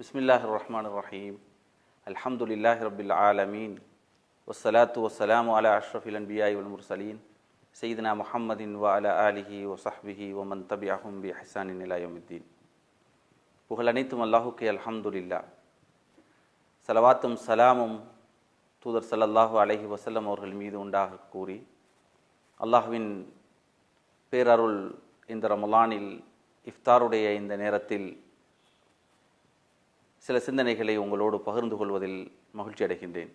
بسم الله الرحمن الرحيم الحمد لله رب العالمين والصلاة والسلام على أشرف الأنبياء والمرسلين سيدنا محمد وعلى آله وصحبه ومن تبعهم بإحسان إلى يوم الدين புகழ் அனைத்தும் அல்லாஹுக்கே அல்ஹம்துலில்லா சலவாத்தும் சலாமும் தூதர் ஸல்லல்லாஹு அலைஹி வஸல்லம் அவர்கள் மீது உண்டாக கூறி அல்லாஹ்வின் பேரருள் இந்த ரமலானில் இஃப்தாருடைய இந்த நேரத்தில் சில சிந்தனைகளை உங்களோடு பகிர்ந்து கொள்வதில் மகிழ்ச்சி அடைகின்றேன்.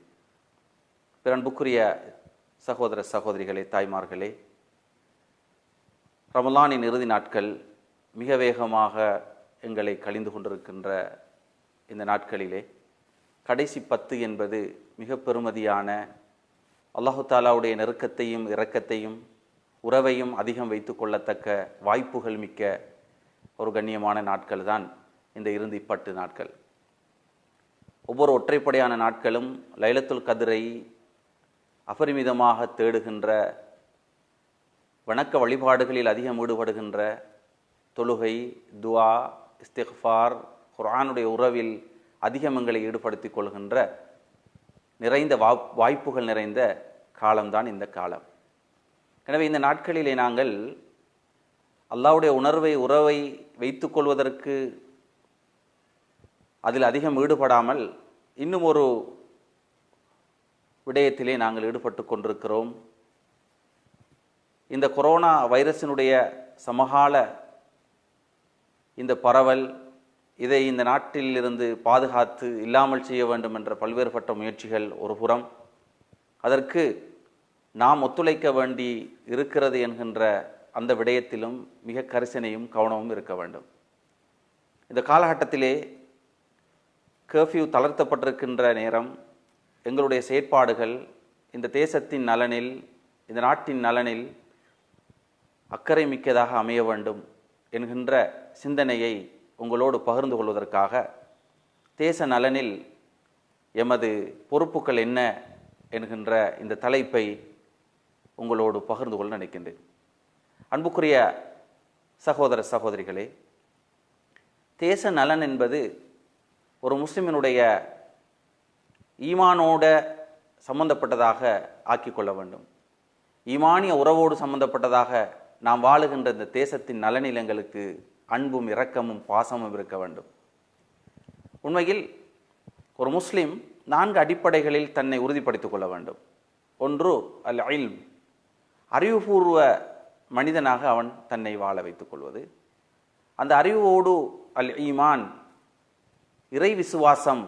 பிறன்புக்குரிய சகோதர சகோதரிகளே தாய்மார்களே ரமலானின் இறுதி நாட்கள் மிக வேகமாக எங்களை கழிந்து கொண்டிருக்கின்ற இந்த நாட்களிலே கடைசி பத்து என்பது மிக பெருமதியான அல்லாஹு தாலாவுடைய நெருக்கத்தையும் இரக்கத்தையும் உறவையும் அதிகம் வைத்து கொள்ளத்தக்க வாய்ப்புகள் மிக்க ஒரு கண்ணியமான நாட்கள் தான் இந்த இறுதி பட்டு நாட்கள். ஒவ்வொரு ஒற்றைப்படையான நாட்களும் லைலத்துல் கதிரை அபரிமிதமாக தேடுகின்ற வணக்க வழிபாடுகளில் அதிகம் ஈடுபடுகின்ற தொழுகை துவா இஸ்திஃபார் குரானுடைய உறவில் அதிகம் எங்களை ஈடுபடுத்திக் கொள்கின்ற நிறைந்த வா வாய்ப்புகள் நிறைந்த காலம்தான் இந்த காலம். எனவே இந்த நாட்களிலே நாங்கள் அல்லாவுடைய உணர்வை உறவை வைத்துக்கொள்வதற்கு அதில் அதிகம் ஈடுபடாமல் இன்னும் ஒரு விடயத்திலே நாங்கள் ஈடுபட்டு கொண்டிருக்கிறோம். இந்த கொரோனா வைரஸினுடைய சமகால இந்த பரவல் இதை இந்த நாட்டிலிருந்து பாதுகாத்து இல்லாமல் செய்ய வேண்டும் என்ற பல்வேறுபட்ட முயற்சிகள் ஒரு புறம். அதற்கு நாம் ஒத்துழைக்க வேண்டி இருக்கிறது என்கின்ற அந்த விடயத்திலும் மிக கரிசனையும் கவனமும் இருக்க வேண்டும். இந்த காலகட்டத்திலே கர்ஃப்யூ தளர்த்தப்பட்டிருக்கின்ற நேரம் எங்களுடைய செயற்பாடுகள் இந்த தேசத்தின் நலனில் இந்த நாட்டின் நலனில் அக்கறை மிக்கதாக அமைய வேண்டும் என்கின்ற சிந்தனையை உங்களோடு பகிர்ந்து கொள்வதற்காக தேச நலனில் எமது பொறுப்புகள் என்ன என்கின்ற இந்த தலைப்பை உங்களோடு பகிர்ந்து கொள்ள நினைக்கின்றேன். அன்புக்குரிய சகோதர சகோதரிகளே தேச நலன் என்பது ஒரு முஸ்லிமினுடைய ஈமானோட சம்பந்தப்பட்டதாக ஆக்கிக்கொள்ள வேண்டும். ஈமானிய உறவோடு சம்பந்தப்பட்டதாக நாம் வாழுகின்ற இந்த தேசத்தின் நலநிலங்களுக்கு அன்பும் இரக்கமும் பாசமும் இருக்க வேண்டும். உண்மையில் ஒரு முஸ்லிம் நான்கு அடிப்படைகளில் தன்னை உறுதிப்படுத்திக் கொள்ள வேண்டும். ஒன்று அல் இல்ம் அறிவுபூர்வ மனிதனாக அவன் தன்னை வாழ வைத்துக் கொள்வது. அந்த அறிவோடு அல் ஈமான் இறை விசுவாசம்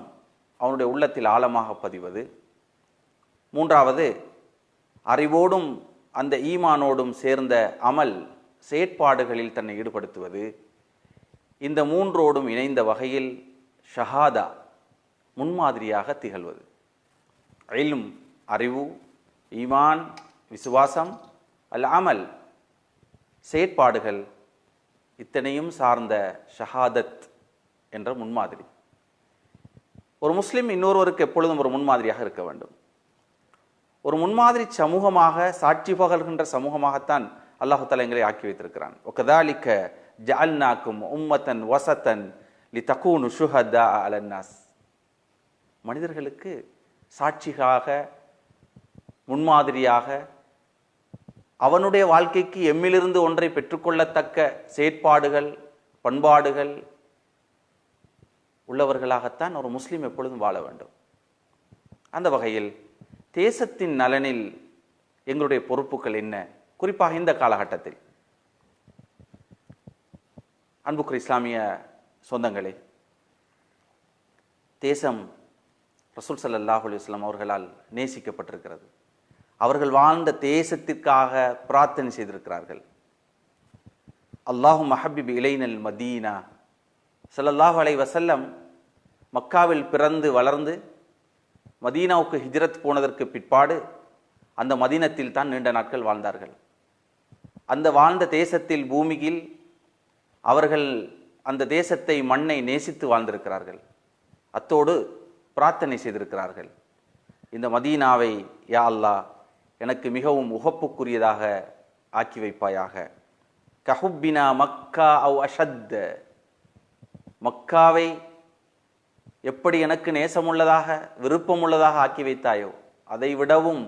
அவனுடைய உள்ளத்தில் ஆழமாக பதிவது. மூன்றாவது அறிவோடும் அந்த ஈமானோடும் சேர்ந்த அமல் செயற்பாடுகளில் தன்னை ஈடுபடுத்துவது. இந்த மூன்றோடும் இணைந்த வகையில் ஷஹாதா முன்மாதிரியாக திகழ்வது. இல்ம் அறிவு ஈமான் விசுவாசம் அல் அமல் செயற்பாடுகள் இத்தனையும் சார்ந்த ஷஹாதத் என்ற முன்மாதிரி. ஒரு முஸ்லீம் இன்னொருவருக்கு எப்பொழுதும் ஒரு முன்மாதிரியாக இருக்க வேண்டும். ஒரு முன்மாதிரி சமூகமாக சாட்சி பகல்கின்ற சமூகமாகத்தான் அல்லாஹு தலா எங்களை ஆக்கி வைத்திருக்கிறான். ஒக்கதாலிக்க ஜால்நாக்கும் உம்மத்தன் வசத்தன் லி தக்கூனு ஷுஹதா அலன்னாஸ் மனிதர்களுக்கு சாட்சிகளாக முன்மாதிரியாக அவனுடைய வாழ்க்கைக்கு எம்மிலிருந்து ஒன்றை பெற்றுக்கொள்ளத்தக்க செயற்பாடுகள் பண்பாடுகள் உள்ளவர்களாகத்தான் ஒரு முஸ்லீம் எப்பொழுதும் வாழ வேண்டும். அந்த வகையில் தேசத்தின் நலனில் எங்களுடைய பொறுப்புகள் என்ன? குறிப்பாக இந்த காலகட்டத்தில். அன்புக்குரிய இஸ்லாமிய சொந்தங்களே தேசம் ரசூல் சல்லாஹ் அலுவலாம் அவர்களால் நேசிக்கப்பட்டிருக்கிறது. அவர்கள் வாழ்ந்த தேசத்திற்காக பிரார்த்தனை செய்திருக்கிறார்கள். அல்லாஹு மஹபிப் இலைனல் மதீனா சல்லல்லாஹு அலை வசல்லம் மக்காவில் பிறந்து வளர்ந்து மதீனாவுக்கு ஹிஜ்ரத் போனதற்கு பிற்பாடு அந்த மதீனத்தில் தான் நீண்ட நாட்கள் வாழ்ந்தார்கள். அந்த வாழ்ந்த தேசத்தில் பூமியில் அவர்கள் அந்த தேசத்தை மண்ணை நேசித்து வாழ்ந்திருக்கிறார்கள். அத்தோடு பிரார்த்தனை செய்திருக்கிறார்கள். இந்த மதீனாவை யா அல்லா எனக்கு மிகவும் உகப்புக்குரியதாக ஆக்கி வைப்பாயாக. கஹுப்பினா மக்கா அவ் அஷத். மக்காவை எப்படி எனக்கு நேசமுள்ளதாக விருப்பமுள்ளதாக ஆக்கி வைத்தாயோ அதை விடவும்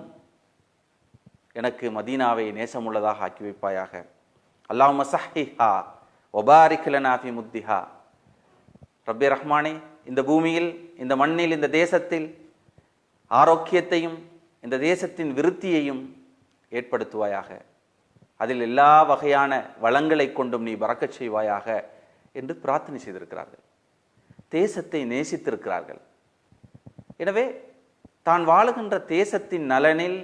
எனக்கு மதீனாவை நேசமுள்ளதாக ஆக்கி வைப்பாயாக. அல்லாஹ் மசஹிஹா ஒபாரிக்லனாஃபி முத்திஹா. ரப்பி ரஹ்மானே இந்த பூமியில் இந்த மண்ணில் இந்த தேசத்தில் ஆரோக்கியத்தையும் இந்த தேசத்தின் விருத்தியையும் ஏற்படுத்துவாயாக. அதில் எல்லா வகையான வளங்களை கொண்டும் நீ பறக்கச் செய்வாயாக என்று பிரார்த்தனை செய்திருக்கிறார்கள். தேசத்தை நேசித்திருக்கிறார்கள். எனவே தான் வாழுகின்ற தேசத்தின் நலனில்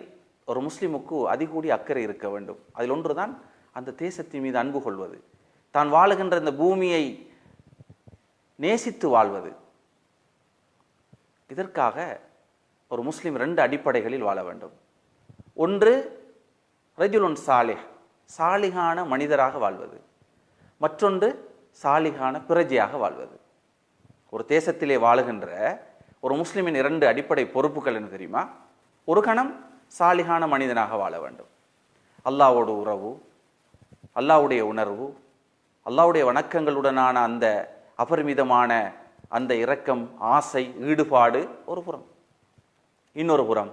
ஒரு முஸ்லிமுக்கு அதிகூடி அக்கறை இருக்க வேண்டும். அதில் ஒன்றுதான் அந்த தேசத்தின் மீது அன்பு கொள்வது. தான் வாழுகின்ற இந்த பூமியை நேசித்து வாழ்வது. இதற்காக ஒரு முஸ்லீம் ரெண்டு அடிப்படைகளில் வாழ வேண்டும். ஒன்று ரஜுலுன் சாலிஹ் சாலிகான மனிதராக வாழ்வது. மற்றொன்று சாலிகான பிரஜையாக வாழ்வது. ஒரு தேசத்திலே வாழுகின்ற ஒரு முஸ்லிமின் இரண்டு அடிப்படை பொறுப்புகள் என்ன தெரியுமா? ஒரு கணம் சாலிகான மனிதனாக வாழ வேண்டும். அல்லாவோட உறவு அல்லாவுடைய உணர்வு அல்லாவுடைய வணக்கங்களுடனான அந்த அபரிமிதமான அந்த இரக்கம் ஆசை ஈடுபாடு ஒரு புறம். இன்னொரு புறம்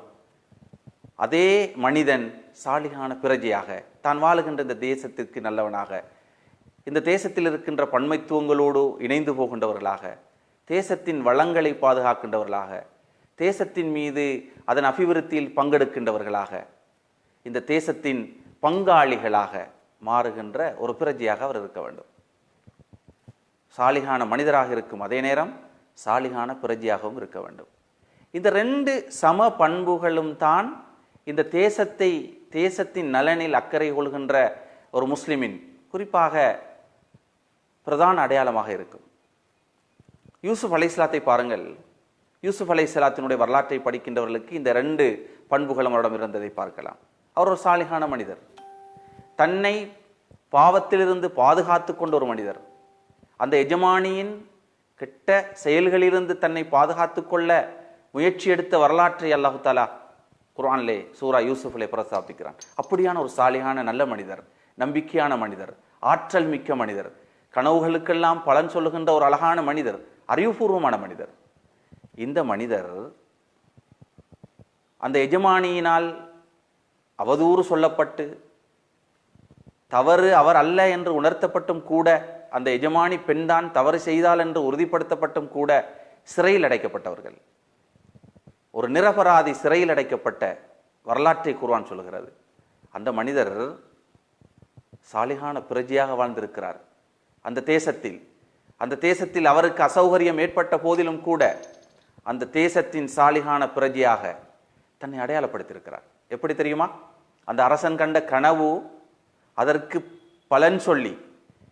அதே மனிதன் சாலிகான பிரஜையாக தான் வாழுகின்ற இந்த தேசத்திற்கு நல்லவனாக இந்த தேசத்தில் இருக்கின்ற பன்மைத்துவங்களோடு இணைந்து போகின்றவர்களாக தேசத்தின் வளங்களை பாதுகாக்கின்றவர்களாக தேசத்தின் மீது அதன் அபிவிருத்தியில் பங்கெடுக்கின்றவர்களாக இந்த தேசத்தின் பங்காளிகளாக மாறுகின்ற ஒரு பிரஜையாக அவர் இருக்க வேண்டும். சாலிகான மனிதராக இருக்கும் அதே நேரம் சாலிகான பிரஜையாகவும் இருக்க வேண்டும். இந்த ரெண்டு சம பண்புகளும் தான் இந்த தேசத்தை தேசத்தின் நலனில் அக்கறை கொள்கின்ற ஒரு முஸ்லிமின் குறிப்பாக பிரதான அடையாளமாக இருக்கும். யூசுப் அலைஸ்லாத்தை பாருங்கள். யூசுப் அலைஸ்லாத்தினுடைய வரலாற்றை படிக்கின்றவர்களுக்கு இந்த ரெண்டு பண்புகள் அவரிடம் இருந்ததை பார்க்கலாம். அவர் ஒரு சாலிகான மனிதர். தன்னை பாவத்திலிருந்து பாதுகாத்து கொண்ட ஒரு மனிதர். அந்த எஜமானியின் கெட்ட செயல்களிலிருந்து தன்னை பாதுகாத்து கொள்ள முயற்சி எடுத்த வரலாற்றை அல்லாஹு தாலா குரான்லே சூரா யூசுஃபிலே பிரஸ்தாபிக்கிறான். அப்படியான ஒரு சாலிகான நல்ல மனிதர் நம்பிக்கையான மனிதர் ஆற்றல் மிக்க மனிதர் கனவுகளுக்கெல்லாம் பலன் சொல்லுகின்ற ஒரு அழகான மனிதர் அறிவுபூர்வமான மனிதர். இந்த மனிதர் அந்த எஜமானியினால் அவதூறு சொல்லப்பட்டு தவறு அவர் அல்ல என்று உணர்த்தப்பட்டும் கூட அந்த எஜமானி பெண்தான் தவறு செய்தால் என்று உறுதிப்படுத்தப்பட்டும் கூட சிறையில் அடைக்கப்பட்டவர்கள். ஒரு நிரபராதி சிறையில் அடைக்கப்பட்ட வரலாற்றை குர்வான் சொல்கிறது அந்த மனிதர் சாலிகான பிரஜையாக வாழ்ந்திருக்கிறார். அந்த தேசத்தில் அந்த தேசத்தில் அவருக்கு அசௌகரியம் ஏற்பட்ட போதிலும் கூட அந்த தேசத்தின் சாலிகான பிரதியாக தன்னை அடையாளப்படுத்தியிருக்கிறார். எப்படி தெரியுமா? அந்த அரசன் கண்ட கனவு அதற்கு பலன் சொல்லி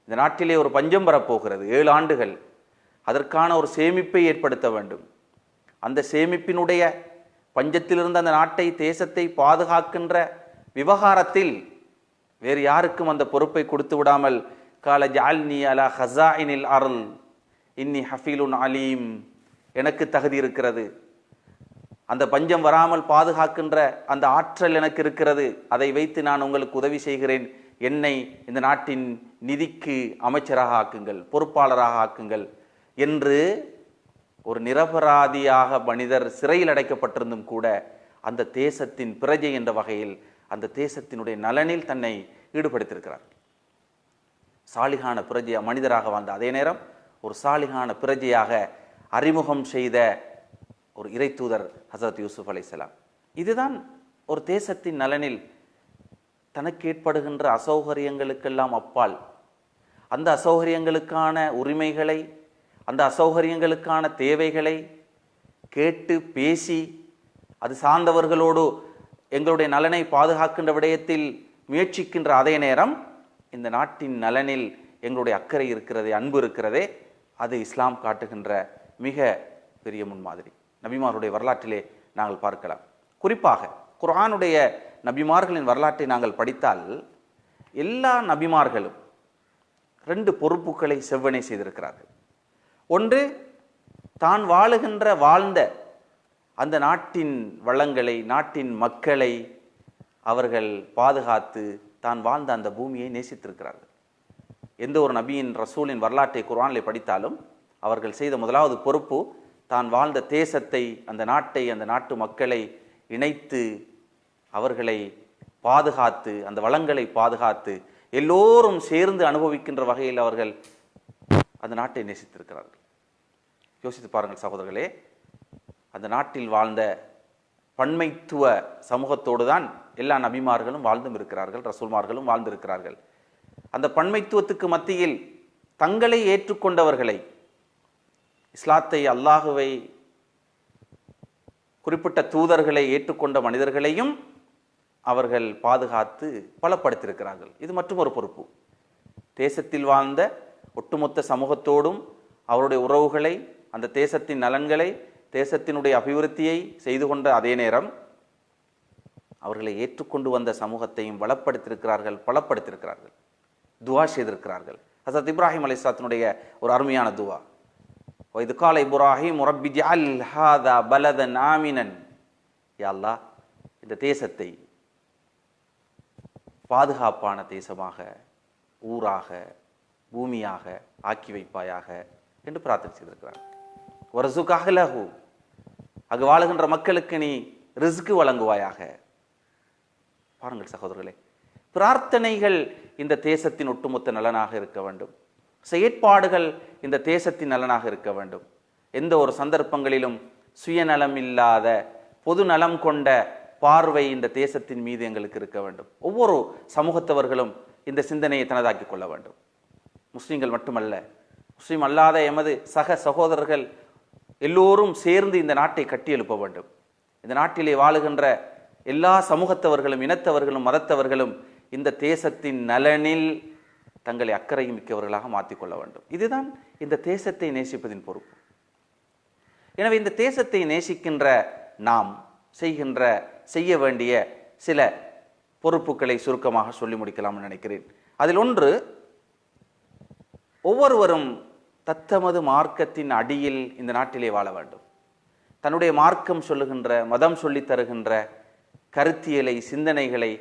இந்த நாட்டிலே ஒரு பஞ்சம் வரப்போகிறது ஏழு ஆண்டுகள். அதற்கான ஒரு சேமிப்பை ஏற்படுத்த வேண்டும். அந்த சேமிப்பினுடைய பஞ்சத்திலிருந்து அந்த நாட்டை தேசத்தை பாதுகாக்கின்ற விவகாரத்தில் வேறு யாருக்கும் அந்த பொறுப்பை கொடுத்து விடாமல் கால ஜால்னி அலா ஹசாயினில் அருள் இன்னி ஹஃபீலுன் அலீம் எனக்கு தகுதி இருக்கிறது. அந்த பஞ்சம் வராமல் பாதுகாக்கின்ற அந்த ஆற்றல் எனக்கு இருக்கிறது. அதை வைத்து நான் உங்களுக்கு உதவி செய்கிறேன். என்னை இந்த நாட்டின் நிதிக்கு அமைச்சராக ஆக்குங்கள் பொறுப்பாளராக ஆக்குங்கள் என்று ஒரு நிரபராதியாக மனிதர் சிறையில் அடைக்கப்பட்டிருந்தும் கூட அந்த தேசத்தின் பிரஜை என்ற வகையில் அந்த தேசத்தினுடைய நலனில் தன்னை ஈடுபடுத்தியிருக்கிறார். சாலிகான பிரஜையாக மனிதராக வாழ்ந்த அதே நேரம் ஒரு சாலிகான பிரஜையாக அறிமுகம் செய்த ஒரு இறை தூதர் ஹசரத் யூசுப் அலைசலாம் இதுதான் ஒரு தேசத்தின் நலனில் தனக்கு ஏற்படுகின்ற அசௌகரியங்களுக்கெல்லாம் அப்பால். அந்த அசௌகரியங்களுக்கான உரிமைகளை அந்த அசௌகரியங்களுக்கான தேவைகளை கேட்டு பேசி அது சார்ந்தவர்களோடு எங்களுடைய நலனை பாதுகாக்கின்ற விடயத்தில் முயற்சிக்கின்ற அதே நேரம் இந்த நாட்டின் நலனில் எங்களுடைய அக்கறை இருக்கிறதே அன்பு இருக்கிறதே அது இஸ்லாம் காட்டுகின்ற மிக பெரிய முன்மாதிரி. நபிமாருடைய வரலாற்றிலே நாங்கள் பார்க்கலாம். குறிப்பாக குரானுடைய நபிமார்களின் வரலாற்றை நாங்கள் படித்தால் எல்லா நபிமார்களும் ரெண்டு பொறுப்புகளை செவ்வனை செய்திருக்கிறார்கள். ஒன்று தான் வாழுகின்ற வாழ்ந்த அந்த நாட்டின் வளங்களை நாட்டின் மக்களை அவர்கள் பாதுகாத்து தான் வாழ்ந்த அந்த பூமியை நேசித்திருக்கிறார்கள். எந்த ஒரு நபியின் ரசூலின் வரலாற்றை குர்ஆனிலே படித்தாலும் அவர்கள் செய்த முதலாவது பொறுப்பு தான் வாழ்ந்த தேசத்தை அந்த நாட்டை அந்த நாட்டு மக்களை இணைத்து அவர்களை பாதுகாத்து அந்த வளங்களை பாதுகாத்து எல்லோரும் சேர்ந்து அனுபவிக்கின்ற வகையில் அவர்கள் அந்த நாட்டை நேசித்திருக்கிறார்கள். யோசித்து பாருங்கள் சகோதரர்களே அந்த நாட்டில் வாழ்ந்த பன்மைத்துவ சமூகத்தோடு தான் எல்லா நபிமார்களும் வாழ்ந்தும் இருக்கிறார்கள் ரசூல்மார்களும் வாழ்ந்திருக்கிறார்கள். அந்த பன்மைத்துவத்துக்கு மத்தியில் தங்களை ஏற்றுக்கொண்டவர்களை இஸ்லாத்தை அல்லாஹுவை குறிப்பிட்ட தூதர்களை ஏற்றுக்கொண்ட மனிதர்களையும் அவர்கள் பாதுகாத்து பலப்படுத்தியிருக்கிறார்கள். இது மற்றும் ஒரு பொறுப்பு. தேசத்தில் வாழ்ந்த ஒட்டுமொத்த சமூகத்தோடும் அவருடைய உறவுகளை அந்த தேசத்தின் நலன்களை தேசத்தினுடைய அபிவிருத்தியை செய்து கொண்ட அதே நேரம் அவர்களை ஏற்றுக்கொண்டு வந்த சமூகத்தையும் வளப்படுத்தியிருக்கிறார்கள் பலப்படுத்தியிருக்கிறார்கள் துவா செய்திருக்கிறார்கள். ஹசரத் இப்ராஹிம் அலிஸ்லாத்தினுடைய ஒரு அருமையான துவா. இது கால இப்ராஹிம் ரப்பி ஜஅல் ஹாதா பலதன் ஆமினன். யா இந்த தேசத்தை பாதுகாப்பான தேசமாக ஊராக பூமியாக ஆக்கி வைப்பாயாக என்று பிரார்த்தனை செய்திருக்கிறார் ஒரு லஹு அங்கு வாழுகின்ற மக்களுக்கு நீ ரிஸ்கு வழங்குவாயாக. பாருங்கள் சகோதரர்களே பிரார்த்தனைகள் இந்த தேசத்தின் ஒட்டுமொத்த நலனாக இருக்க வேண்டும். செயற்பாடுகள் இந்த தேசத்தின் நலனாக இருக்க வேண்டும். எந்த ஒரு சந்தர்ப்பங்களிலும் சுயநலம் இல்லாத பொது நலம் கொண்ட பார்வை இந்த தேசத்தின் மீது எங்களுக்கு இருக்க வேண்டும். ஒவ்வொரு சமூகத்தவர்களும் இந்த சிந்தனையை தனதாக்கிக் கொள்ள வேண்டும். முஸ்லீம்கள் மட்டுமல்ல முஸ்லீம் அல்லாத எமது சக சகோதரர்கள் எல்லோரும் சேர்ந்து இந்த நாட்டை கட்டியெழுப்ப வேண்டும். இந்த நாட்டிலே வாழுகின்ற எல்லா சமூகத்தவர்களும் இனத்தவர்களும் மதத்தவர்களும் இந்த தேசத்தின் நலனில் தங்களை அக்கறை மிக்கவர்களாக மாற்றிக்கொள்ள வேண்டும். இதுதான் இந்த தேசத்தை நேசிப்பதின் பொறுப்பு. எனவே இந்த தேசத்தை நேசிக்கின்ற நாம் செய்கின்ற செய்ய வேண்டிய சில பொறுப்புகளை சுருக்கமாக சொல்லி முடிக்கலாம்னு நினைக்கிறேன். அதில் ஒன்று ஒவ்வொருவரும் தத்தமது மார்க்கத்தின் அடியில் இந்த நாட்டிலே வாழ வேண்டும். தன்னுடைய மார்க்கம் சொல்லுகின்ற மதம் சொல்லி தருகின்ற கருத்தியலை சிந்தனைகளை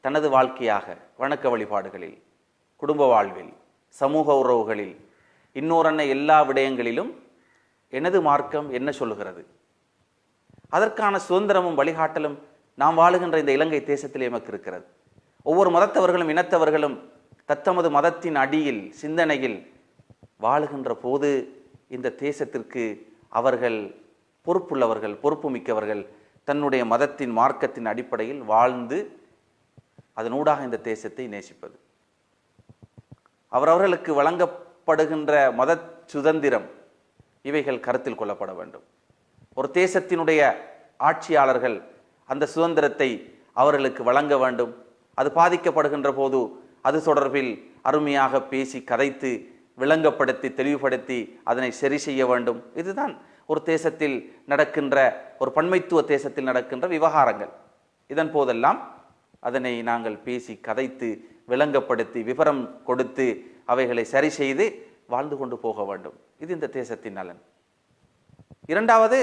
தனது வாழ்க்கையாக வணக்க வழிபாடுகளில் குடும்ப வாழ்வில் சமூக உறவுகளில் இன்னொரன்ன எல்லா விடயங்களிலும் எனது மார்க்கம் என்ன சொல்லுகிறது? அதற்கான சுதந்திரமும் வழிகாட்டலும் நாம் வாழுகின்ற இந்த இலங்கை தேசத்தில் எமக்கு இருக்கிறது. ஒவ்வொரு மதத்தவர்களும் இனத்தவர்களும் தத்தமது மதத்தின் அடியில் சிந்தனையில் வாழுகின்ற போது இந்த தேசத்திற்கு அவர்கள் பொறுப்புள்ளவர்கள் பொறுப்பு மிக்கவர்கள் தன்னுடைய மதத்தின் மார்க்கத்தின் அடிப்படையில் வாழ்ந்து அதனூடாக இந்த தேசத்தை நேசிப்பது. அவரவர்களுக்கு வழங்கப்படுகின்ற மத சுதந்திரம் இவைகள் கருத்தில் கொள்ளப்பட வேண்டும். ஒரு தேசத்தினுடைய ஆட்சியாளர்கள் அந்த சுதந்திரத்தை அவர்களுக்கு வழங்க வேண்டும். அது பாதிக்கப்படுகின்ற போது அது தொடர்பில் அருமையாக பேசி கதைத்து விளங்கப்படுத்தி தெளிவுபடுத்தி அதனை சரி செய்ய வேண்டும். இதுதான் ஒரு தேசத்தில் நடக்கின்ற ஒரு பன்மைத்துவ தேசத்தில் நடக்கின்ற விவகாரங்கள். இதன் போதெல்லாம் அதனை நாங்கள் பேசி கதைத்து விளங்கப்படுத்தி விவரம் கொடுத்து அவைகளை சரி செய்து வாழ்ந்து கொண்டு போக வேண்டும். இது இந்த தேசத்தின் நலன். இரண்டாவது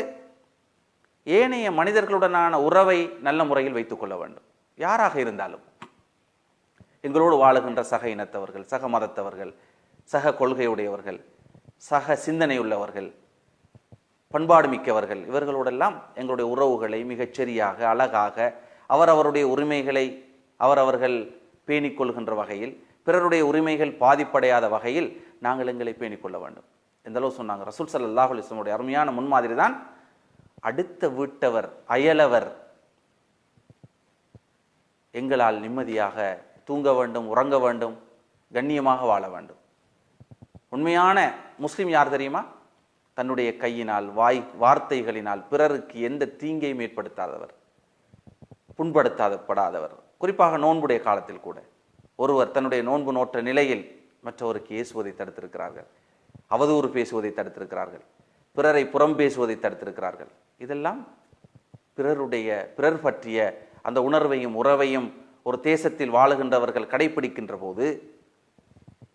ஏனைய மனிதர்களுடனான உறவை நல்ல முறையில் வைத்துக் கொள்ள வேண்டும். யாராக இருந்தாலும் எங்களோடு வாழுகின்ற சக இனத்தவர்கள் சக மதத்தவர்கள் சக கொள்கையுடையவர்கள் சக சிந்தனையுள்ளவர்கள் பண்பாடு மிக்கவர்கள் இவர்களோடெல்லாம் எங்களுடைய உறவுகளை மிகச்சரியாக அழகாக அவரவருடைய உரிமைகளை அவரவர்கள் பேணிக்கொள்கின்ற வகையில் பிறருடைய உரிமைகள் பாதிப்படையாத வகையில் நாங்கள் எங்களை பேணிக்கொள்ள வேண்டும். எந்தளவு சொன்னாங்க. ரசூல் சல்லாஹ் அலிஸ்லமுடைய அருமையான முன்மாதிரி தான் அடுத்த வீட்டவர் அயலவர் எங்களால் நிம்மதியாக தூங்க வேண்டும் உறங்க வேண்டும் கண்ணியமாக வாழ வேண்டும். உண்மையான முஸ்லீம் யார் தெரியுமா? தன்னுடைய கையினால் வாய் வார்த்தைகளினால் பிறருக்கு எந்த தீங்கையும் ஏற்படுத்தாதவர். புண்படுத்தாதப்படாதவர். குறிப்பாக நோன்புடைய காலத்தில் கூட. ஒருவர் தன்னுடைய நோன்பு நோற்ற நிலையில் மற்றவருக்கு ஏசுவதை தடுத்திருக்கிறார்கள். அவதூறு பேசுவதை தடுத்திருக்கிறார்கள். பிறரை புறம் பேசுவதை தடுத்திருக்கிறார்கள். இதெல்லாம் பிறருடைய பிறர் பற்றிய அந்த உணர்வையும் உறவையும் ஒரு தேசத்தில் வாழுகின்றவர்கள் கடைபிடிக்கின்ற போது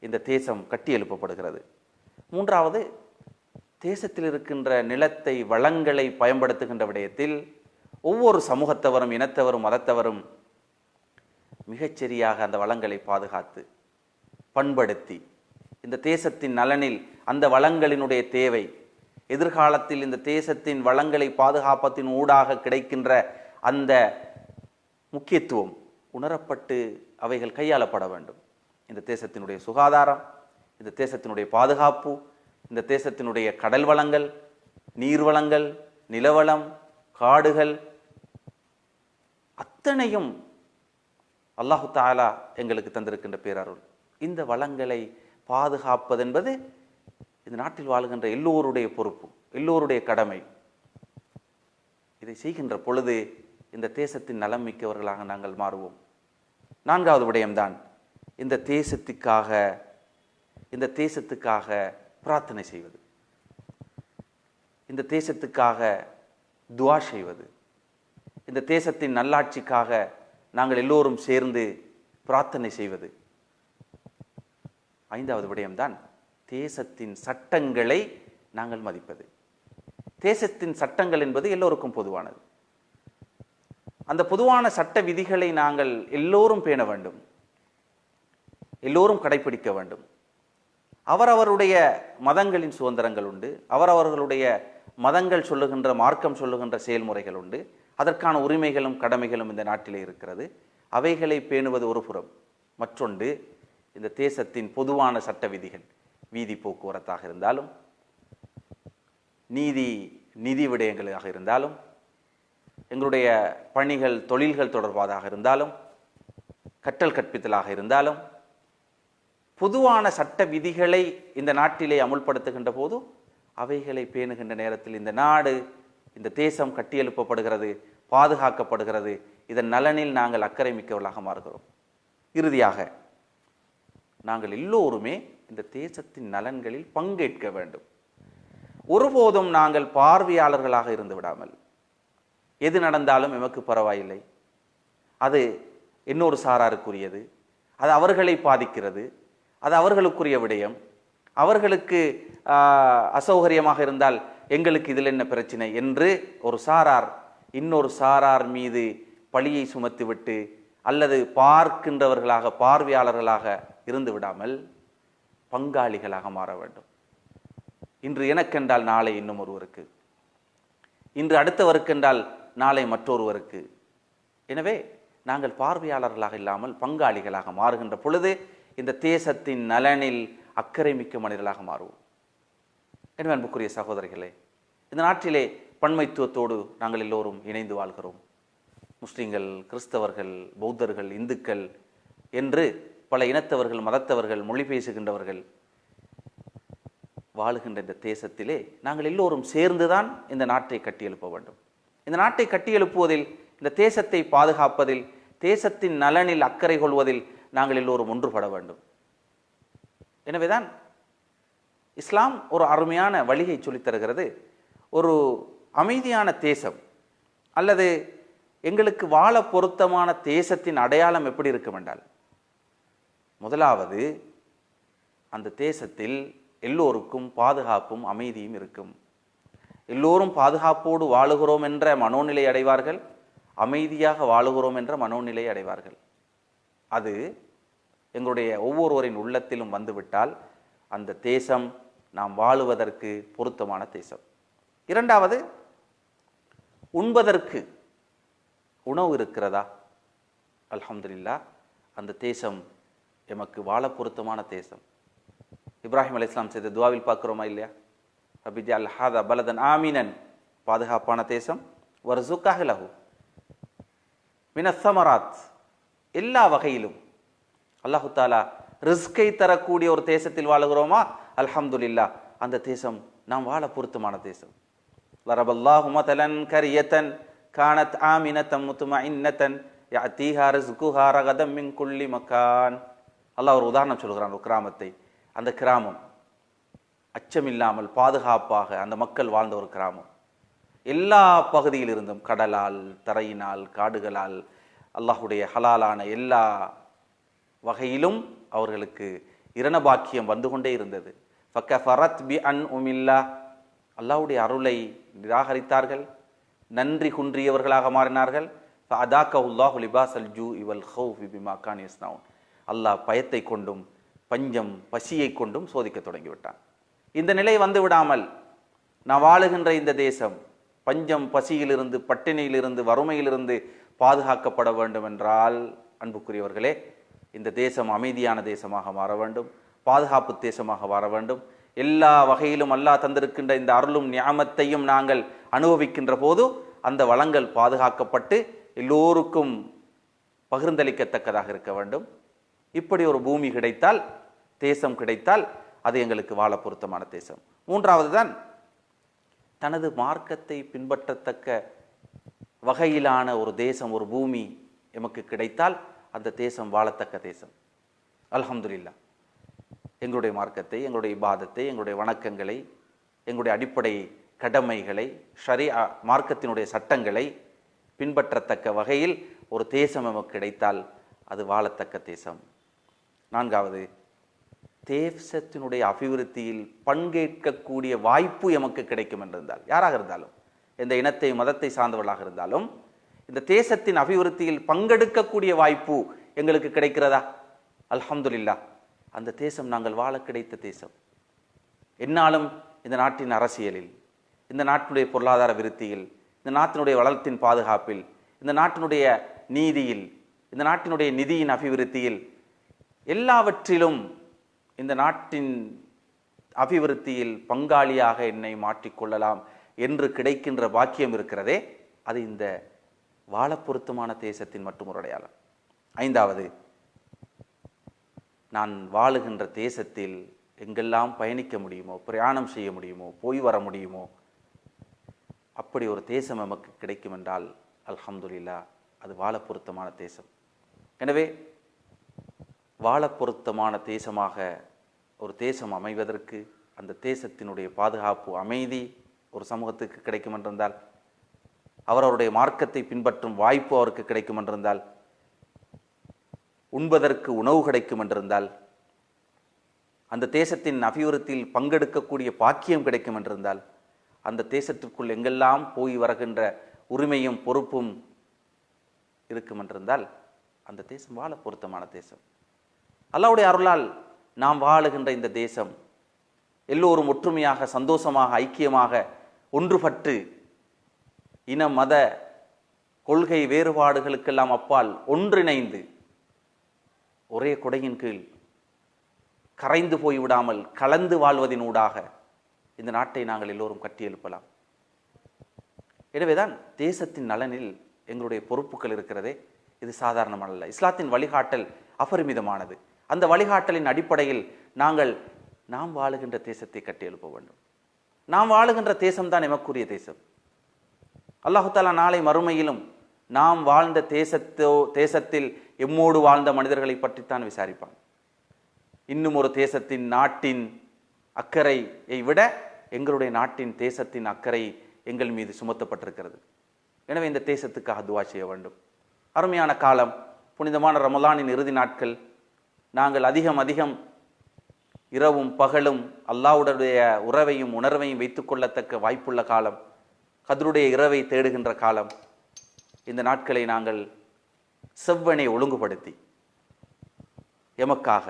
இந்த தேசம் கட்டி எழுப்பப்படுகிறது. மூன்றாவது தேசத்தில் இருக்கின்ற நிலத்தை வளங்களை பயன்படுத்துகின்ற விடயத்தில் ஒவ்வொரு சமூகத்தவரும் இனத்தவரும் மதத்தவரும் மிகச்சரியாக அந்த வளங்களை பாதுகாத்து பண்படுத்தி இந்த தேசத்தின் நலனில் அந்த வளங்களினுடைய தேவை எதிர்காலத்தில் இந்த தேசத்தின் வளங்களை பாதுகாப்பத்தின் ஊடாக கிடைக்கின்ற அந்த முக்கியத்துவம் உணரப்பட்டு அவைகள் கையாளப்பட வேண்டும். இந்த தேசத்தினுடைய சுகாதாரம் இந்த தேசத்தினுடைய பாதுகாப்பு இந்த தேசத்தினுடைய கடல் வளங்கள் நீர் வளங்கள் நிலவளம் காடுகள் அத்தனையும் அல்லாஹு தாலா எங்களுக்கு தந்திருக்கின்ற பேரருள். இந்த வளங்களை பாதுகாப்பதென்பது இந்த நாட்டில் வாழுகின்ற எல்லோருடைய பொறுப்பு எல்லோருடைய கடமை. இதை செய்கின்ற பொழுது இந்த தேசத்தின் நலம் மிக்கவர்களாக நாங்கள் மாறுவோம். நான்காவது விடயம்தான் இந்த தேசத்துக்காக இந்த தேசத்துக்காக பிரார்த்தனை செய்வது. இந்த தேசத்துக்காக துவா செய்வது. இந்த தேசத்தின் நல்லாட்சிக்காக நாங்கள் எல்லோரும் சேர்ந்து பிரார்த்தனை செய்வது. ஐந்தாவது விடயம்தான் தேசத்தின் சட்டங்களை நாங்கள் மதிப்பது. தேசத்தின் சட்டங்கள் என்பது எல்லோருக்கும் பொதுவானது. அந்த பொதுவான சட்ட விதிகளை நாங்கள் எல்லோரும் பேண வேண்டும். எல்லோரும் கடைபிடிக்க வேண்டும். அவரவருடைய மதங்களின் சுதந்திரங்கள் உண்டு. அவரவர்களுடைய மதங்கள் சொல்லுகின்ற மார்க்கம் சொல்லுகின்ற செயல்முறைகள் உண்டு. அதற்கான உரிமைகளும் கடமைகளும் இந்த நாட்டிலே இருக்கிறது. அவைகளை பேணுவது ஒரு புறம். மற்றொன்று இந்த தேசத்தின் பொதுவான சட்ட விதிகள். வீதி போக்குவரத்தாக இருந்தாலும் நீதி நிதி விடயங்களாக இருந்தாலும் எங்களுடைய பணிகள் தொழில்கள் தொடர்பாதாக இருந்தாலும் கற்றல் கற்பித்தலாக இருந்தாலும் பொதுவான சட்ட விதிகளை இந்த நாட்டிலே அமுல்படுத்துகின்ற போது அவைகளை பேணுகின்ற நேரத்தில் இந்த நாடு இந்த தேசம் கட்டியெழுப்பப்படுகிறது பாதுகாக்கப்படுகிறது. இதன் நலனில் நாங்கள் அக்கறை மிக்கவர்களாக மாறுகிறோம். இறுதியாக நாங்கள் எல்லோருமே இந்த தேசத்தின் நலன்களில் பங்கேற்க வேண்டும். ஒருபோதும் நாங்கள் பார்வையாளர்களாக இருந்து விடாமல். எது நடந்தாலும் எமக்கு பரவாயில்லை. அது இன்னொரு சாராருக்குரியது. அது அவர்களை பாதிக்கிறது. அது அவர்களுக்குரிய விடயம். அவர்களுக்கு அசௌகரியமாக இருந்தால் எங்களுக்கு இதில் என்ன பிரச்சனை? என்று ஒரு சாரார் இன்னொரு சாரார் மீது பழியை சுமத்திவிட்டு அல்லது பார்க்கின்றவர்களாக பார்வையாளர்களாக இருந்து விடாமல் பங்காளிகளாக மாற வேண்டும். இன்று எனக்கென்றால் நாளை இன்னும் ஒருவருக்கு. இன்று அடுத்தவருக்கென்றால் நாளை மற்றொருவருக்கு. எனவே நாங்கள் பார்வையாளர்களாக இல்லாமல் பங்காளிகளாக மாறுகின்ற பொழுது இந்த தேசத்தின் நலனில் அக்கறை மிக்க மனிதர்களாக மாறுவோம். எனவே அன்புக்குரிய சகோதரிகளே இந்த நாட்டிலே பன்மைத்துவத்தோடு நாங்கள் எல்லோரும் இணைந்து வாழ்கிறோம். முஸ்லீம்கள் கிறிஸ்தவர்கள் பௌத்தர்கள் இந்துக்கள் என்று பல இனத்தவர்கள் மதத்தவர்கள் மொழி பேசுகின்றவர்கள் வாழுகின்ற இந்த தேசத்திலே நாங்கள் எல்லோரும் சேர்ந்துதான் இந்த நாட்டை கட்டியெழுப்ப வேண்டும். இந்த நாட்டை கட்டியெழுப்புவதில் இந்த தேசத்தை பாதுகாப்பதில் தேசத்தின் நலனில் அக்கறை கொள்வதில் நாங்கள் எல்லோரும் ஒன்றுபட வேண்டும். எனவேதான் இஸ்லாம் ஒரு அருமையான வழியை சொல்லித்தருகிறது ஒரு அமைதியான தேசம் அல்லது எங்களுக்கு வாழ பொருத்தமான தேசத்தின் அடையாளம் எப்படி இருக்கும் என்றால் முதலாவது அந்த தேசத்தில் எல்லோருக்கும் பாதுகாப்பும் அமைதியும் இருக்கும். எல்லோரும் பாதுகாப்போடு வாழுகிறோம் என்ற மனோநிலை அடைவார்கள் அமைதியாக வாழுகிறோம் என்ற மனோநிலை அடைவார்கள். அது எங்களுடைய ஒவ்வொருவரின் உள்ளத்திலும் வந்துவிட்டால் அந்த தேசம் நாம் வாழுவதற்கு பொருத்தமான தேசம். இரண்டாவது உண்பதற்கு உணவு இருக்கிறதா? அல்ஹம்துலில்லா அந்த தேசம் எமக்கு வாழ பொருத்தமான தேசம். இப்ராஹிம் அலைஹிஸ்ஸலாம் செய்த துவாவில் பார்க்குறோமா இல்லையா? அபிஜா அல் ஹாதா பலதன் ஆமீனன் பாதுகாப்பான தேசம் வர்சுக்காக லகு மினசமராத் எல்லா வகையிலும். அல்லாஹு தாலா ரிஸ்கை தரக்கூடிய ஒரு தேசத்தில் வாழுகிறோமா? அல்ஹம்துலில்லா. அந்த தேசம் நாம் வாழ பொருத்தமான தேசம். லரபல்லாஹு மதலன் கரியத்தன் கானத் ஆமினத்தம் முத்துமஇன்னத்தன் யாத்தீஹா ரிஸ்குஹா ரகதம் மின் குல்லி மக்கான். அல்லாஹ் ஒரு உதாரணம் சொல்கிறான் ஒரு கிராமத்தை. அந்த கிராமம் அச்சமில்லாமல் பாதுகாப்பாக அந்த மக்கள் வாழ்ந்த ஒரு கிராமம். எல்லா பகுதியில் இருந்தும் கடலால் தரையினால் காடுகளால் அல்லாஹுடைய ஹலாலான எல்லா வகையிலும் அவர்களுக்கு இரணபாக்கியம் வந்து கொண்டே இருந்தது. ஃபக்க ஃபரத் பி அன் உமில்லா. அல்லாஹ்வுடைய அருளை நிராகரித்தார்கள். நன்றி குன்றியவர்களாக மாறினார்கள். அதாக்கவுல்லாஹு லிபாஸ் அல் ஜூ இவல் ஹவு பிமா கான் அல்லாஹ் பயத்தை கொண்டும் பஞ்சம் பசியை கொண்டும் சோதிக்க தொடங்கிவிட்டான். இந்த நிலை வந்து விடாமல் நான் வாழுகின்ற இந்த தேசம் பஞ்சம் பசியிலிருந்து பட்டினியிலிருந்து வறுமையிலிருந்து பாதுகாக்கப்பட வேண்டும் என்றால் அன்புக்குரியவர்களே இந்த தேசம் அமைதியான தேசமாக மாற வேண்டும் பாதுகாப்பு தேசமாக மாற வேண்டும். எல்லா வகையிலும் அல்லாஹ் தந்திருக்கின்ற இந்த அருளும் ஞாமத்தையும் நாங்கள் அனுபவிக்கின்ற போது அந்த வளங்கள் பாதுகாக்கப்பட்டு எல்லோருக்கும் பகிர்ந்தளிக்கத்தக்கதாக இருக்க வேண்டும். இப்படி ஒரு பூமி கிடைத்தால் தேசம் கிடைத்தால் அது எங்களுக்கு வாழ பொருத்தமான தேசம். மூன்றாவது தான் தனது மார்க்கத்தை பின்பற்றத்தக்க வகையிலான ஒரு தேசம் ஒரு பூமி எமக்கு கிடைத்தால் அந்த தேசம் வாழத்தக்க தேசம். அல்ஹம்துலில்லாஹ் எங்களுடைய மார்க்கத்தை எங்களுடைய இபாதத்தை எங்களுடைய வணக்கங்களை எங்களுடைய அடிப்படை கடமைகளை ஷரி மார்க்கத்தினுடைய சட்டங்களை பின்பற்றத்தக்க வகையில் ஒரு தேசம் நமக்கு கிடைத்தால் அது வாழத்தக்க தேசம். நான்காவது தேசத்தினுடைய அபிவிருத்தியில் பங்கேற்கக்கூடிய வாய்ப்பு எமக்கு கிடைக்கும் என்றிருந்தால் யாராக இருந்தாலும். எந்த இனத்தை மதத்தை சார்ந்தவர்களாக இருந்தாலும் இந்த தேசத்தின் அபிவிருத்தியில் பங்கெடுக்கக்கூடிய வாய்ப்பு எங்களுக்கு கிடைக்கிறதா? அல்ஹம்துல்லா அந்த தேசம் நாங்கள் வாழ கிடைத்த தேசம். என்னாலும் இந்த நாட்டின் அரசியலில் இந்த நாட்டினுடைய பொருளாதார விருத்தியில் இந்த நாட்டினுடைய வளத்தின் பாதுகாப்பில் இந்த நாட்டினுடைய நீதியில் இந்த நாட்டினுடைய நிதியின் அபிவிருத்தியில் எல்லாவற்றிலும் இந்த நாட்டின் அபிவிருத்தியில் பங்காளியாக என்னை மாற்றிக்கொள்ளலாம். என்று கிடைக்கின்ற பாக்கியம் இருக்கிறதே அது இந்த வாழ பொருத்தமான தேசத்தின் மட்டும் ஒரு அடையாளம். ஐந்தாவது நான் வாழுகின்ற தேசத்தில் எங்கெல்லாம் பயணிக்க முடியுமோ பிரயாணம் செய்ய முடியுமோ போய் வர முடியுமோ அப்படி ஒரு தேசம் நமக்கு கிடைக்கும் என்றால் அல்ஹம்துலில்லா அது வாழ பொருத்தமான தேசம். எனவே வாழ பொருத்தமான தேசமாக ஒரு தேசம் அமைவதற்கு அந்த தேசத்தினுடைய பாதுகாப்பு அமைதி ஒரு சமூகத்துக்கு கிடைக்கும் என்றிருந்தால் அவரவருடைய மார்க்கத்தை பின்பற்றும் வாய்ப்பு அவருக்கு கிடைக்கும் என்றிருந்தால் உண்பதற்கு உணவு கிடைக்கும் என்றிருந்தால் அந்த தேசத்தின் அபிவிருத்தியில் பங்கெடுக்கக்கூடிய பாக்கியம் கிடைக்கும் என்றிருந்தால் அந்த தேசத்திற்குள் எங்கெல்லாம் போய் வருகின்ற உரிமையும் பொறுப்பும் இருக்கும் என்றிருந்தால் அந்த தேசம் வாழ பொருத்தமான தேசம். அல்லாவுடைய அருளால் நாம் வாழுகின்ற இந்த தேசம் எல்லோரும் ஒற்றுமையாக சந்தோஷமாக ஐக்கியமாக ஒன்றுபட்டு இன மத கொள்கை வேறுபாடுகளுக்கெல்லாம் அப்பால் ஒன்றிணைந்து ஒரே கொடையின் கீழ் கரைந்து போய்விடாமல் கலந்து வாழ்வதினூடாக இந்த நாட்டை நாங்கள் எல்லோரும் கட்டியெழுப்பலாம் எனவேதான் தேசத்தின் நலனில் எங்களுடைய பொறுப்புகள் இருக்கிறதே. இது சாதாரணமானல்ல இஸ்லாத்தின் வழிகாட்டல் அபரிமிதமானது. அந்த வழிகாட்டலின் அடிப்படையில் நாங்கள் நாம் வாழுகின்ற தேசத்தை கட்டியெழுப்ப வேண்டும். நாம் வாழுகின்ற தேசம்தான் எமக்குரிய தேசம். அல்லாஹாலா நாளை மறுமையிலும் நாம் வாழ்ந்த தேசத்தோ தேசத்தில் எம்மோடு வாழ்ந்த மனிதர்களை பற்றித்தான் விசாரிப்பான். இன்னும் ஒரு தேசத்தின் நாட்டின் அக்கறையை விட எங்களுடைய நாட்டின் தேசத்தின் அக்கறை எங்கள் மீது சுமத்தப்பட்டிருக்கிறது. எனவே இந்த தேசத்துக்காக துவா செய்ய வேண்டும். அருமையான காலம் புனிதமான ரமலானின் இறுதி நாட்கள் நாங்கள் அதிகம் அதிகம் இரவும் பகலும் அல்லாவுடைய உறவையும் உணர்வையும் வைத்துக்கொள்ளத்தக்க வாய்ப்புள்ள காலம் கதருடைய இரவை தேடுகின்ற காலம். இந்த நாட்களை நாங்கள் செவ்வனை ஒழுங்குபடுத்தி எமக்காக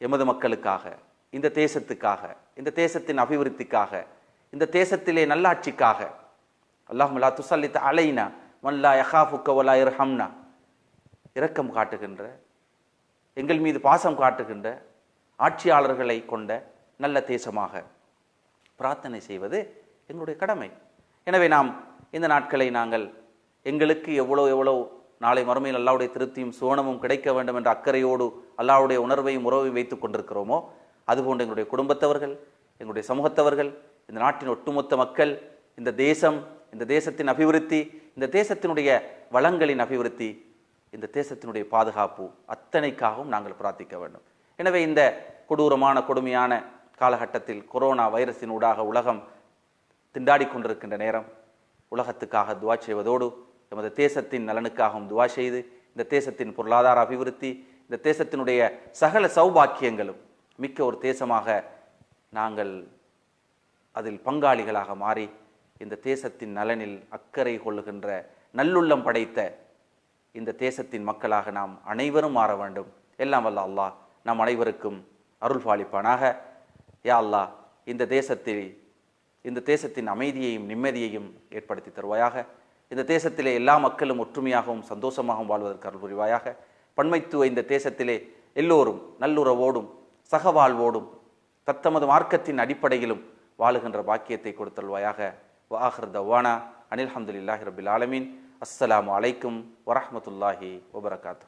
எமது மக்களுக்காக இந்த தேசத்துக்காக இந்த தேசத்தின் அபிவிருத்திக்காக இந்த தேசத்திலே நல்லாட்சிக்காக அல்லாஹுலா துசல்லித்த அலைனா மல்லா யஹாஃபுக்க வலா இர்ஹம்னா இரக்கம் காட்டுகின்ற எங்கள் மீது பாசம் காட்டுகின்ற ஆட்சியாளர்களை கொண்ட நல்ல தேசமாக. பிரார்த்தனை செய்வது எங்களுடைய கடமை. எனவே நாம் இந்த நாட்களை நாங்கள் எங்களுக்கு எவ்வளோ எவ்வளோ நாளை மறுமையில் அல்லாவுடைய திருப்தியும் சுவனமும் கிடைக்க வேண்டும் என்ற அக்கறையோடு அல்லாவுடைய உணர்வையும் உறவையும் வைத்துக் கொண்டிருக்கிறோமோ? அதுபோன்று எங்களுடைய குடும்பத்தவர்கள் எங்களுடைய சமூகத்தவர்கள் இந்த நாட்டின் ஒட்டுமொத்த மக்கள் இந்த தேசம் இந்த தேசத்தின் அபிவிருத்தி இந்த தேசத்தினுடைய வளங்களின் அபிவிருத்தி இந்த தேசத்தினுடைய பாதுகாப்பு அத்தனைக்காகவும் நாங்கள் பிரார்த்திக்க வேண்டும். எனவே இந்த கொடூரமான கொடுமையான காலகட்டத்தில் கொரோனா வைரஸின் ஊடாக உலகம் திண்டாடி கொண்டிருக்கின்ற நேரம் உலகத்துக்காக துவா செய்வதோடு எமது தேசத்தின் நலனுக்காகவும் துவா செய்து இந்த தேசத்தின் பொருளாதார அபிவிருத்தி இந்த தேசத்தினுடைய சகல சௌபாக்கியங்களும் மிக்க ஒரு தேசமாக நாங்கள் அதில் பங்காளிகளாக மாறி இந்த தேசத்தின் நலனில் அக்கறை கொள்ளுகின்ற நல்லுள்ளம் படைத்த இந்த தேசத்தின் மக்களாக நாம் அனைவரும் மாற வேண்டும். எல்லாம் வல்ல அல்லாஹ் நம் அனைவருக்கும் அருள் பாலிப்பானாக யா அல்லாஹ் இந்த தேசத்தில் இந்த தேசத்தின் அமைதியையும் நிம்மதியையும் ஏற்படுத்தி தருவாயாக. இந்த தேசத்திலே எல்லா மக்களும் ஒற்றுமையாகவும் சந்தோஷமாகவும் வாழ்வதற்கு அருள் புரிவாயாக பன்மைத்துவ இந்த தேசத்திலே எல்லோரும் நல்லுறவோடும் சகவாழ்வோடும் தத்தமது மார்க்கத்தின் அடிப்படையிலும் வாழுகின்ற பாக்கியத்தை கொடுத்தல்வாயாக வாஹர் தவானா அனில் ஹம்துல்லாஹி ரபில் ஆலமீன். அஸ்ஸலாமு அலைக்கும் வரஹ்மத்துல்லாஹி வபரகாத்து